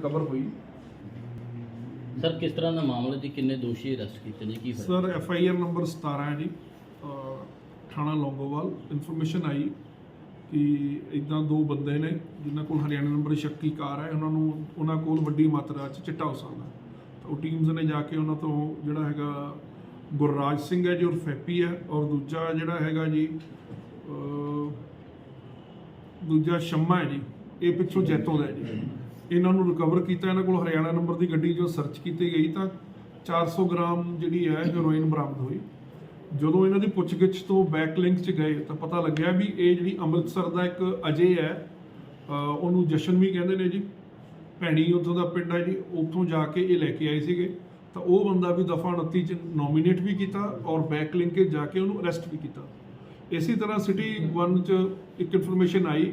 Recover ਹੋਈ? Sir ਕਿਸ ਤਰ੍ਹਾਂ ਦਾ ਮਾਮਲਾ ਜੀ ਕਿੰਨੇ ਦੋਸ਼ੀ ਅਰੈਸਟ ਕੀਤੇ ਨੇ? ਕੀ ਫ਼ਰਕ sir F I R number 17 ਹੈ ਜੀ। ਅਹ ਥਾਣਾ ਲੌਂਗੋਵਾਲ। ਇਨਫੋਰਮੇਸ਼ਨ ਆਈ ਕਿ ਇਦਾਂ ਦੋ ਬੰਦੇ ਨੇ ਜਿਨ੍ਹਾਂ ਕੋਲ ਹਰਿਆਣਾ ਨੰਬਰ ਸ਼ੱਕੀ ਕਾਰ ਹੈ ਉਹਨਾਂ ਨੂੰ ਉਹਨਾਂ ਕੋਲ ਵੱਡੀ ਮਾਤਰਾ 'ਚ ਚਿੱਟਾ ਸਕਦਾ ਤਾਂ ਉਹ ਟੀਮਸ ਨੇ ਜਾ ਕੇ ਉਹਨਾਂ ਤੋਂ ਜਿਹੜਾ ਹੈਗਾ ਗੁਰਰਾਜ ਸਿੰਘ ਹੈ ਜੋ ਫੈਪੀ ਹੈ ਔਰ ਦੂਜਾ ਜਿਹੜਾ ਹੈਗਾ ਜੀ ਅਹ ਦੂਜਾ ਸ਼ੰਮਾ ਹੈ ਜੀ ਇਹ ਪਿੱਛੋਂ ਜੈਤੋਂ ਦਾ ਹੈ ਜੀ। ਇਹਨਾਂ ਨੂੰ ਰਿਕਵਰ ਕੀਤਾ, ਇਹਨਾਂ ਕੋਲ ਹਰਿਆਣਾ ਨੰਬਰ ਦੀ ਗੱਡੀ ਜੋ ਸਰਚ ਕੀਤੀ ਗਈ ਤਾਂ 400 ਗ੍ਰਾਮ ਜਿਹੜੀ ਹੈ ਹੈਰੋਇਨ ਬਰਾਮਦ ਹੋਈ। ਜਦੋਂ ਇਹਨਾਂ ਦੀ ਪੁੱਛਗਿੱਛ ਤੋਂ ਬੈਕ ਲਿੰਕ 'ਚ ਗਏ ਤਾਂ ਪਤਾ ਲੱਗਿਆ ਵੀ ਇਹ ਜਿਹੜੀ ਅੰਮ੍ਰਿਤਸਰ ਦਾ ਇੱਕ ਅਜੇ ਹੈ ਉਹਨੂੰ ਜਸ਼ਨ ਵੀ ਕਹਿੰਦੇ ਨੇ ਜੀ। ਭੈਣੀ ਉੱਥੋਂ ਦਾ ਪਿੰਡ ਹੈ ਜੀ, ਉੱਥੋਂ ਜਾ ਕੇ ਇਹ ਲੈ ਕੇ ਆਏ ਸੀਗੇ। ਤਾਂ ਉਹ ਬੰਦਾ ਵੀ ਦਫਾ 29 ਚ ਨੋਮੀਨੇਟ ਵੀ ਕੀਤਾ ਔਰ ਬੈਕ ਲਿੰਕ 'ਚ ਜਾ ਕੇ ਉਹਨੂੰ ਅਰੈਸਟ ਵੀ ਕੀਤਾ। ਇਸੇ ਤਰ੍ਹਾਂ ਸਿਟੀ 1 ਚ ਇੱਕ ਇਨਫੋਰਮੇਸ਼ਨ ਆਈ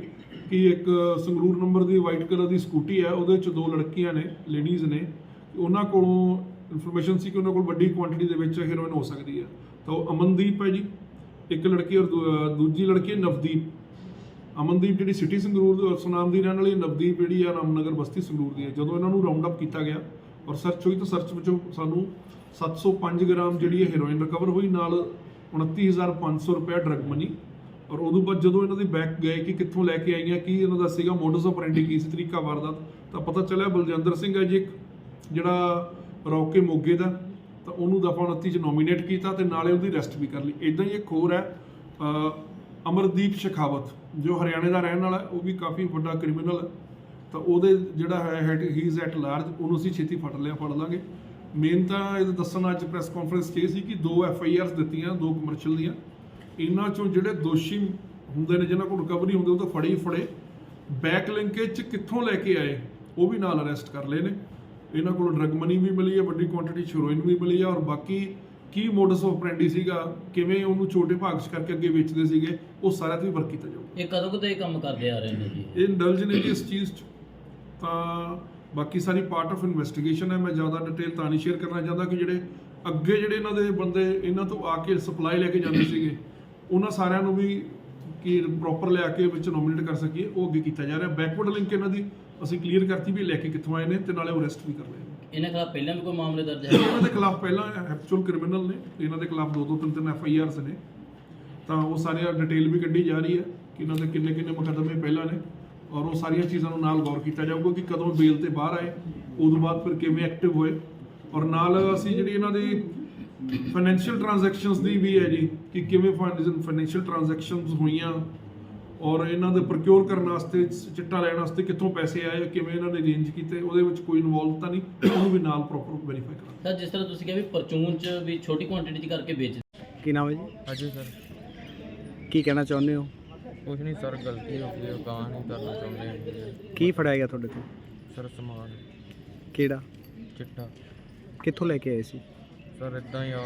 ਕਿ ਇੱਕ ਸੰਗਰੂਰ ਨੰਬਰ ਦੀ ਵਾਈਟ ਕਲਰ ਦੀ ਸਕੂਟੀ ਹੈ, ਉਹਦੇ ਚ ਦੋ ਲੜਕੀਆਂ ਨੇ ਲੇਡੀਜ਼ ਨੇ। ਉਹਨਾਂ ਕੋਲੋਂ ਇਨਫੋਰਮੇਸ਼ਨ ਸੀ ਕਿ ਉਹਨਾਂ ਕੋਲ ਵੱਡੀ ਕੁਆਂਟੀਟੀ ਦੇ ਵਿੱਚ ਹੀਰੋਇਨ ਹੋ ਸਕਦੀ ਹੈ। ਤਾਂ ਉਹ ਅਮਨਦੀਪ ਹੈ ਜੀ। ਇੱਕ ਲੜਕੀ ਔਰ ਦੂ- ਦੂਜੀ ਲੜਕੀ ਹੈ, ਨਵਦੀਪ। ਅਮਨਦੀਪ ਜਿਹੜੀ ਸਿਟੀ ਸੰਗਰੂਰ ਸੁਨਾਮ ਦੀ ਰਹਿਣ ਵਾਲੀ ਨਵਦੀਪ ਜਿਹੜੀ ਆ ਰਾਮਨਗਰ ਬਸਤੀ ਸੰਗਰੂਰ ਦੀ ਹੈ। ਜਦੋਂ ਇਹਨਾਂ ਨੂੰ ਰਾਉਂਡ ਅਪ ਕੀਤਾ ਗਿਆ ਔਰ ਸਰਚ ਹੋਈ ਤਾਂ ਸਰਚ ਵਿੱਚੋਂ ਸਾਨੂੰ 705 ਗ੍ਰਾਮ ਜਿਹੜੀ ਹੈ ਹੀਰੋਇਨ ਰਿਕਵਰ ਹੋਈ, ਨਾਲ 29500 ਰੁਪਏ ਡਰਗ ਮਨੀ ਔਰ ਉਦੋਂ ਬਾਅਦ ਜਦੋਂ ਇਹਨਾਂ ਦੇ ਬੈਕ ਗਏ ਕਿ ਕਿੱਥੋਂ ਲੈ ਕੇ ਆਈਆਂ, ਕੀ ਇਹਨਾਂ ਦਾ ਸੀਗਾ ਮੋਡਸ ਆਪਰੈਂਡੀ ਕੀ ਸੀ, ਤਰੀਕਾ ਵਾਰਦਾਤ, ਤਾਂ ਪਤਾ ਚੱਲਿਆ ਬਲਜਿੰਦਰ ਸਿੰਘ ਹੈ ਜੀ ਇੱਕ, ਜਿਹੜਾ ਰੌਕੇ ਮੋਗੇ ਦਾ, ਤਾਂ ਉਹਨੂੰ ਦਫਾ 29 ਚ ਨੋਮੀਨੇਟ ਕੀਤਾ ਤੇ ਨਾਲੇ ਉਹਦੀ ਅਰੈਸਟ ਵੀ ਕਰ ਲਈ। ਇਦਾਂ ਹੀ ਇੱਕ ਹੋਰ ਹੈ ਅਮਰਦੀਪ ਸ਼ਖਾਵਤ, ਜੋ ਹਰਿਆਣੇ ਦਾ ਰਹਿਣ ਵਾਲਾ, ਉਹ ਵੀ ਕਾਫੀ ਵੱਡਾ ਕ੍ਰਿਮੀਨਲ ਹੈ ਤਾਂ ਉਹਦੇ ਜਿਹੜਾ ਹੈ ਹੀ ਇਜ਼ ਐਟ ਲਾਰਜ ਉਹਨੂੰ ਅਸੀਂ ਛੇਤੀ ਫੜ ਲਿਆ, ਫੜ ਲਾਂਗੇ। ਮੇਨ ਤਾਂ ਇਹ ਦੱਸਣ ਅੱਜ ਪ੍ਰੈਸ ਕਾਨਫਰੰਸ 'ਚ ਸੀ ਕਿ ਦੋ ਐਫ ਆਈ ਆਰਸ ਦਿੱਤੀਆਂ, ਦੋ ਕਮਰਸ਼ੀਅਲ ਦੀਆਂ। ਇਹਨਾਂ ਚੋਂ ਜਿਹੜੇ ਦੋਸ਼ੀ ਹੁੰਦੇ ਨੇ ਜਿਨ੍ਹਾਂ ਕੋਲ ਰਿਕਵਰੀ ਹੁੰਦੀ ਉਹ ਤਾਂ ਫੜੇ ਹੀ ਫੜੇ। ਬੈਕ ਲਿੰਕੇਜ 'ਚ ਕਿੱਥੋਂ ਲੈ ਕੇ ਆਏ ਉਹ ਵੀ ਨਾਲ ਅਰੈਸਟ ਕਰ ਲਏ ਨੇ। ਇਹਨਾਂ ਕੋਲ ਡਰਗ ਮਨੀ ਵੀ ਮਿਲੀ ਹੈ ਵੱਡੀ ਕੁਆਂਟੀਟੀ ਹੈਰੋਇਨ ਵੀ ਮਿਲੀ ਹੈ ਔਰ ਬਾਕੀ ਕੀ ਮੋਡਸ ਆਪਰੈਂਡੀ ਸੀਗਾ ਕਿਵੇਂ ਉਹਨੂੰ ਛੋਟੇ ਭਾਗ 'ਚ ਕਰਕੇ ਅੱਗੇ ਵੇਚਦੇ ਸੀਗੇ ਉਹ ਸਾਰਾ ਤੇ ਵਰਕ ਕੀਤਾ ਜਾਊਗਾ। ਇਹ ਕਦੋਂ ਕਦੋਂ ਇਹ ਕੰਮ ਕਰਦੇ ਆ ਰਹੇ ਨੇ ਜੀ? ਇਹ ਇੰਡਲਜ ਨੇ ਜੀ ਇਸ ਚੀਜ਼ 'ਚ। ਤਾਂ ਬਾਕੀ ਸਾਰੀ ਪਾਰਟ ਆਫ ਇਨਵੈਸਟੀਗੇਸ਼ਨ ਹੈ ਮੈਂ ਜ਼ਿਆਦਾ ਡਿਟੇਲ ਤਾਂ ਨਹੀਂ ਸ਼ੇਅਰ ਕਰਨਾ ਚਾਹੁੰਦਾ ਕਿ ਜਿਹੜੇ ਅੱਗੇ ਜਿਹੜੇ ਇਹਨਾਂ ਦੇ ਬੰਦੇ ਇਹਨਾਂ ਤੋਂ ਆ ਕੇ ਸਪਲਾਈ ਲੈ ਕੇ ਜਾਂਦੇ ਸੀਗੇ ਉਹਨਾਂ ਸਾਰਿਆਂ ਨੂੰ ਵੀ ਕਿ ਪ੍ਰੋਪਰ ਲਿਆ ਕੇ ਵਿੱਚ ਨੋਮੀਨੇਟ ਕਰ ਸਕੀਏ ਉਹ ਅੱਗੇ ਕੀਤਾ ਜਾ ਰਿਹਾ। ਬੈਕਵਰਡ ਲਿੰਕ ਇਹਨਾਂ ਦੀ ਅਸੀਂ ਕਲੀਅਰ ਕਰਤੀ ਵੀ ਲੈ ਕੇ ਕਿੱਥੋਂ ਆਏ ਨੇ ਤੇ ਨਾਲੇ ਉਹ ਅਰੈਸਟ ਵੀ ਕਰ ਲਏ ਇਹਨਾਂ ਖਿਲਾਫ ਪਹਿਲਾਂ ਵੀ ਕੋਈ ਮਾਮਲੇ ਦਰਜ ਹੈ? ਇਹਨਾਂ ਦੇ ਖਿਲਾਫ ਪਹਿਲਾਂ ਐਕਚੁਅਲ ਕ੍ਰਿਮੀਨਲ ਨੇ ਇਹਨਾਂ ਦੇ ਖਿਲਾਫ ਦੋ ਦੋ ਤਿੰਨ ਤਿੰਨ ਐਫ ਆਈ ਆਰਸ ਨੇ। ਤਾਂ ਉਹ ਸਾਰੀਆਂ ਡਿਟੇਲ ਵੀ ਕੱਢੀ ਜਾ ਰਹੀ ਹੈ ਕਿ ਇਹਨਾਂ ਦੇ ਕਿੰਨੇ ਕਿੰਨੇ ਮੁਕੱਦਮੇ ਪਹਿਲਾਂ ਨੇ ਔਰ ਉਹ ਸਾਰੀਆਂ ਚੀਜ਼ਾਂ ਨੂੰ ਨਾਲ ਗੌਰ ਕੀਤਾ ਜਾਊਗਾ ਕਿ ਕਦੋਂ ਬੇਲ ਤੇ ਬਾਹਰ ਆਏ ਉਦੋਂ ਬਾਅਦ ਫਿਰ ਕਿਵੇਂ ਐਕਟਿਵ ਹੋਏ। ਔਰ ਨਾਲ ਅਸੀਂ ਜਿਹੜੀ ਇਹਨਾਂ ਦੀ ਫਾਈਨੈਂਸ਼ੀਅਲ ਟ੍ਰਾਂਜੈਕਸ਼ਨਸ ਦੀ ਵੀ ਹੈ ਜੀ ਕਿ ਕਿਵੇਂ ਫਾਈਨੈਂਸ਼ੀਅਲ ਟ੍ਰਾਂਜੈਕਸ਼ਨਸ ਹੋਈਆਂ ਔਰ ਇਹਨਾਂ ਦੇ ਪ੍ਰੋਕਿਉਰ ਕਰਨ ਵਾਸਤੇ ਚਿੱਟਾ ਲੈਣ ਵਾਸਤੇ ਕਿੱਥੋਂ ਪੈਸੇ ਆਏ ਕਿਵੇਂ ਇਹਨਾਂ ਨੇ ਅਰੇਂਜ ਕੀਤੇ ਉਹਦੇ ਵਿੱਚ ਕੋਈ ਇਨਵੋਲਵ ਤਾਂ ਨਹੀਂ ਉਹਨੂੰ ਵੀ ਨਾਲ ਪ੍ਰੋਪਰ ਵੈਰੀਫਾਈ ਕਰਾਂਗੇ। ਸਰ ਜਿਸ ਤਰ੍ਹਾਂ ਤੁਸੀਂ ਕਿਹਾ ਵੀ ਪਰਚੂਨ ਚ ਵੀ ਛੋਟੀ ਕੁਆਂਟੀਟੀ ਚ ਕਰਕੇ ਵੇਚ ਕੀ ਨਾਮ ਹੈ ਜੀ? ਹਾਂਜੀ ਸਰ। ਕੀ ਕਹਿਣਾ ਚਾਹੁੰਦੇ ਹੋ? ਕੁਛ ਨਹੀਂ ਸਰ ਗਲਤੀ ਹੋ ਗਈ ਉਹ ਗਾਂ ਨਹੀਂ ਕਰਨਾ ਚਾਹੁੰਦੇ। ਕੀ ਫੜਾਇਆ ਗਿਆ ਤੁਹਾਡੇ ਤੋਂ? ਸਰ ਸਮਾਨ। ਕਿਹੜਾ? ਚਿੱਟਾ। ਕਿੱਥੋਂ ਲੈ ਕੇ ਆਏ ਸੀ? ਸਰ ਇਦਾਂ ਹੀ ਆ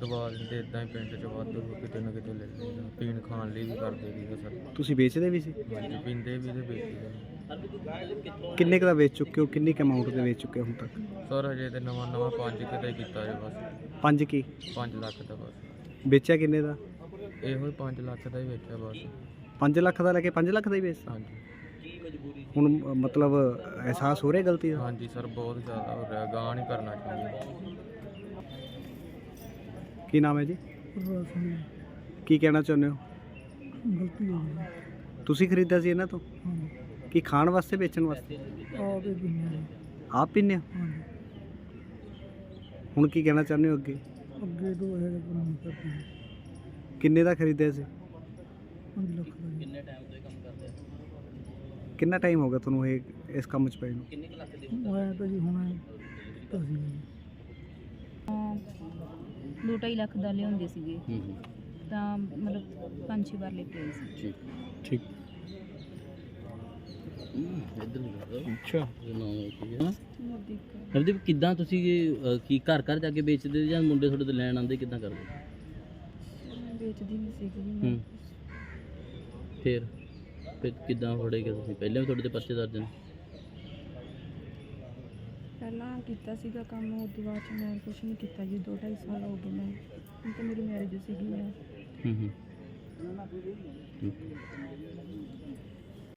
ਦਵਾ ਦਿੰਦੇ ਇਦਾਂ ਹੀ ਪਿੰਡ 'ਚ ਵਾਧੂ ਕਿਤੇ ਨਾ ਕਿਤੇ ਲੈ ਲੈਂਦੇ ਪੀਣ ਖਾਣ ਲਈ ਵੀ ਕਰਦੇ ਸੀਗੇ ਸਰ। ਤੁਸੀਂ ਵੇਚਦੇ ਵੀ ਸੀ? ਹਾਂਜੀ ਪੀਂਦੇ ਵੀ ਤੇ ਵੇਚਦੇ ਵੀ। ਕਿੰਨੇ ਕੁ ਦਾ ਵੇਚ ਚੁੱਕੇ ਹੋ? ਕਿੰਨੀ ਅਮਾਉਂਟ ਦੇ ਵੇਚ ਚੁੱਕੇ ਹੋ ਹੁਣ ਤੱਕ? ਸਰ ਹਜੇ ਤੇ ਨਵਾਂ ਨਵਾਂ ਪੰਜ ਕਿਤੇ ਕੀਤਾ ਜੇ ਬਸ। ਪੰਜ ਕੀ? 5 ਲੱਖ ਦਾ ਬਸ। ਵੇਚਿਆ ਕਿੰਨੇ ਦਾ? ਇਹੋ ਹੀ 5 ਲੱਖ ਦਾ ਹੀ ਵੇਚਿਆ ਬਸ। 5 ਲੱਖ ਦਾ ਲੈ ਕੇ 5 ਲੱਖ ਦਾ ਹੀ ਵੇਚਤਾ ਹਾਂਜੀ। ਹੁਣ ਅ, ਮਤਲਬ ਅਹਿਸਾਸ ਹੋ ਰਿਹਾ ਗਲਤੀ ਦਾ? ਹਾਂਜੀ ਸਰ ਬਹੁਤ ਜ਼ਿਆਦਾ ਹੋ ਰਿਹਾ। ਗਾਂ ਨਹੀਂ ਕਰਨਾ ਚਾਹੁੰਦੇ। ਕੀ ਨਾਮ ਹੈ ਜੀ? ਕੀ ਕਹਿਣਾ ਚਾਹੁੰਦੇ ਹੋ? ਗਲਤੀ ਹੋ ਗਈ। ਤੁਸੀਂ ਖਰੀਦਿਆ ਸੀ ਇਹਨਾਂ ਤੋਂ? ਕੀ ਖਾਣ ਵਾਸਤੇ ਵੇਚਣ ਵਾਸਤੇ? ਆਪ ਹੀ ਪੀਨੇ ਆਪ ਪੀਂਦੇ ਹੋ? ਹੁਣ ਕੀ ਕਹਿਣਾ ਚਾਹੁੰਦੇ ਹੋ ਅੱਗੇ? ਅੱਗੇ ਤੋਂ ਇਹ ਕੰਮ ਕਰਦੀ। ਕਿੰਨੇ ਦਾ ਖਰੀਦਿਆ ਸੀ? 5 ਲੱਖ ਦਾ ਜੀ। ਕਿੰਨੇ ਟਾਈਮ ਤੋਂ ਇਹ ਕੰਮ ਕਰਦੇ ਆ? ਕਿੰਨਾ ਟਾਈਮ ਹੋ ਗਿਆ ਤੁਹਾਨੂੰ ਇਹ ਇਸ ਕੰਮ 'ਚ ਪਏ ਨੂੰ? ਮੈਂ ਤਾਂ ਜੀ ਹੁਣ ਤਸੀ ਦੋ ਢਾਈ ਲੱਖ ਦਾ ਲਿਆਉਂਦੇ ਸੀਗੇ। ਹੂੰ ਹੂੰ। ਤਾਂ ਮਤਲਬ ਪੰਜ ਛੇ ਵਾਰ ਲੈ ਕੇ ਆਏ ਸੀ। ਠੀਕ। ਠੀਕ। ਇੱਧਰ ਅੱਛਾ। ਨਾਮ ਕੀ ਹੈ ਨਵਦੀਪ ਨਵਦੀਪ ਕਿੱਦਾਂ ਤੁਸੀਂ ਇਹ, ਕੀ ਘਰ ਘਰ ਜਾ ਕੇ ਵੇਚਦੇ ਜਾਂ ਮੁੰਡੇ ਤੁਹਾਡੇ ਤੋਂ ਲੈਣ ਆਉਂਦੇ ਕਿੱਦਾਂ ਕਰਦੇ? ਵੇਚਦੀ ਨਹੀਂ ਸੀਗੀ ਜੀ ਮੈਂ ਹੂੰ। ਫਿਰ ਫਿਰ ਕਿੱਦਾਂ ਫੜੇ ਗਏ ਤੁਸੀਂ? ਪਹਿਲਾਂ ਵੀ ਤੁਹਾਡੇ ਤੇ ਪਰਚੇ ਦਰਜ ਨੇ? ਪਹਿਲਾਂ ਕੀਤਾ ਸੀਗਾ ਕੰਮ, ਉਹ ਤੋਂ ਬਾਅਦ 'ਚ ਮੈਂ ਕੁਛ ਨਹੀਂ ਕੀਤਾ ਜੀ 2 ਢਾਈ ਸਾਲ ਹੋ ਗਏ ਮੈਂ। ਹੁਣ ਤਾਂ ਮੇਰੀ ਮੈਰਿਜ ਸੀਗੀ ਮੈਂ ਹੂੰ ਹੂੰ।